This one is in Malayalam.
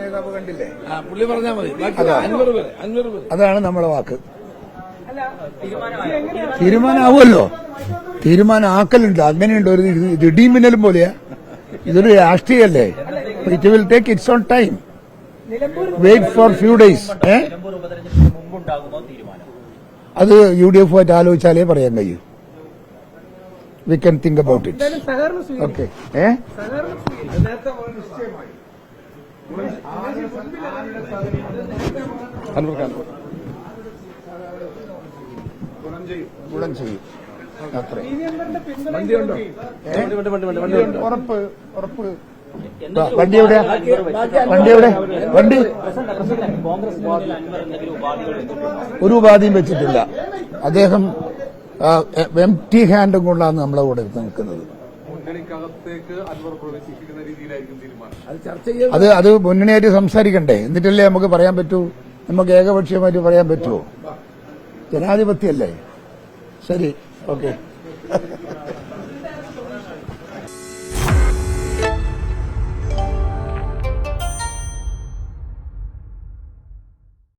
നേതാവ് കണ്ടില്ലേ? പുള്ളി പറഞ്ഞാൽ മതി. അതാണ് നമ്മളെ വാക്ക്. തീരുമാനമാവുമല്ലോ. തീരുമാനമാക്കലുണ്ട്. അങ്ങനെയുണ്ട്. ഒരു ഇടിമിന്നലും പോലെയാ. ഇതൊരു രാഷ്ട്രീയല്ലേ? It will take its on time wait for few days അത് യു ഡി എഫ് ആയിട്ട് ആലോചിച്ചാലേ പറയാൻ കഴിയൂ. We can think about it okay ഏ? വണ്ടി എവിടെ വണ്ടി എവിടെ വണ്ടി ഒരു ഉപാധിയും വെച്ചിട്ടില്ല അദ്ദേഹം എം ടി ഹാൻഡും കൊണ്ടാണ് നമ്മളെ കൂടെ നിൽക്കുന്നത് മുന്നണിക്കകത്തേക്ക് അൻവർ പ്രവേശിപ്പിക്കുന്ന രീതിയിലായിരിക്കും തീരുമാനം. അത് ചർച്ച ചെയ്യാൻ അത് അത് മുന്നണിയായിട്ട് സംസാരിക്കണ്ടേ? എന്നിട്ടല്ലേ നമുക്ക് പറയാൻ പറ്റൂ? നമുക്ക് ഏകപക്ഷീയമായിട്ട് പറയാൻ പറ്റുമോ ജനാധിപത്യമല്ലേ ശരി ഓക്കെ.